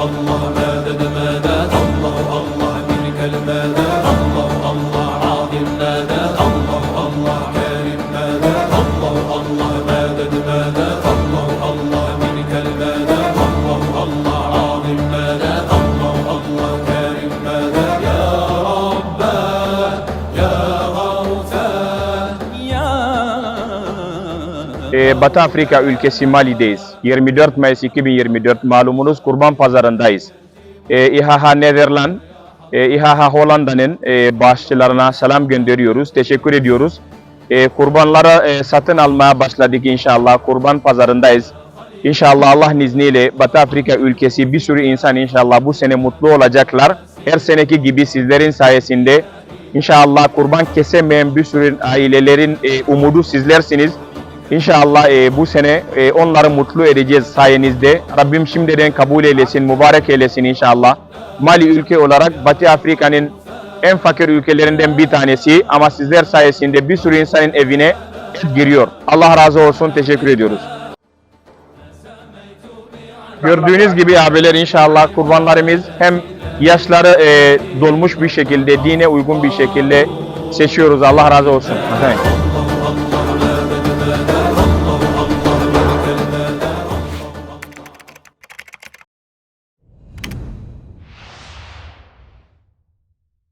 Allah medet Ee, Batı Afrika ülkesi Mali'deyiz. 24 Mayıs 2024 malumunuz Kurban Pazarı'ndayız. Ee, İHH Netherland, e, İHH Hollanda'nın e, bağışçılarına selam gönderiyoruz. Teşekkür ediyoruz. Ee, kurbanlara e, satın almaya başladık inşallah. Kurban Pazarı'ndayız. İnşallah Allah'ın izniyle Batı Afrika ülkesi bir sürü insan inşallah bu sene mutlu olacaklar. Her seneki gibi sizlerin sayesinde inşallah kurban kesemeyen bir sürü ailelerin e, umudu sizlersiniz. İnşallah e, bu sene e, onları mutlu edeceğiz sayenizde. Rabbim şimdiden kabul eylesin, mübarek eylesin inşallah. Mali ülke olarak Batı Afrika'nın en fakir ülkelerinden bir tanesi ama sizler sayesinde bir sürü insanın evine giriyor. Allah razı olsun, teşekkür ediyoruz. Gördüğünüz gibi abiler inşallah kurbanlarımız hem yaşları e, dolmuş bir şekilde, dine uygun bir şekilde seçiyoruz. Allah razı olsun. Efendim.